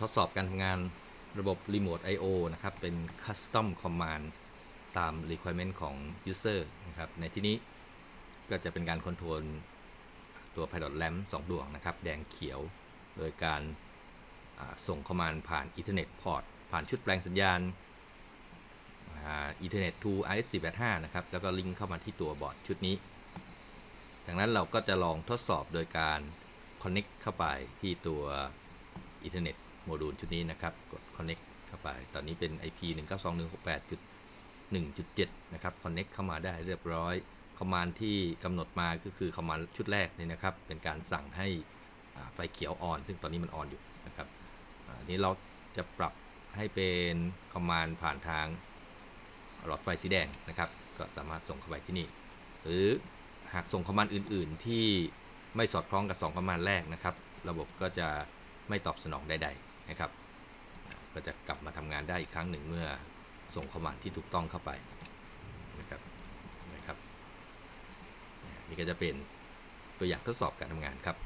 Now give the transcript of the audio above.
ทดสอบการทำงานระบบ Remote I/O นะครับ เป็น Custom Command ตาม Requirement ของ User นะครับ ในที่นี้ก็จะเป็นการคอนโทรลตัว Pilot Lamp 2 ดวงนะครับ แดงเขียว โดยการส่งคอมมานด์ผ่าน Ethernet Port ผ่านชุดแปลงสัญญาณอ่า Ethernet to RS485 นะครับ แล้วก็ลิงก์เข้ามาที่ตัวบอร์ดชุดนี้จากนั้นเราก็จะลองทดสอบโดยการ Connect เข้าไปที่ตัว Ethernet โมดูลชุดนี้นะครับ กด Connect เข้าไป ตอนนี้เป็น IP 192.168.1.7 นะครับ Connect เข้ามาได้เรียบร้อยคอมานที่กำหนดมาก็คือคอมานชุดแรกนี่นะครับ เป็นการสั่งให้ไฟเขียวออน ซึ่งตอนนี้มันออนอยู่นะครับอาอันนี้เราจะปรับให้เป็นคอมมานด์ผ่านทางหลอดไฟสีแดงนะครับ ก็สามารถส่งเข้าไปที่นี่ หรือหากส่งคอมมานด์อื่น ๆ ที่ไม่สอดคล้องกับ2คอมมานด์แรกนะครับ ระบบก็จะไม่ตอบสนองใด ๆ นะครับ ก็จะกลับมาทำงานได้อีกครั้งหนึ่งเมื่อส่งคอมมานด์ที่ถูกต้องเข้าไปนะครับนะครับนี่ก็จะเป็นตัวอย่างทดสอบการทำงานครับ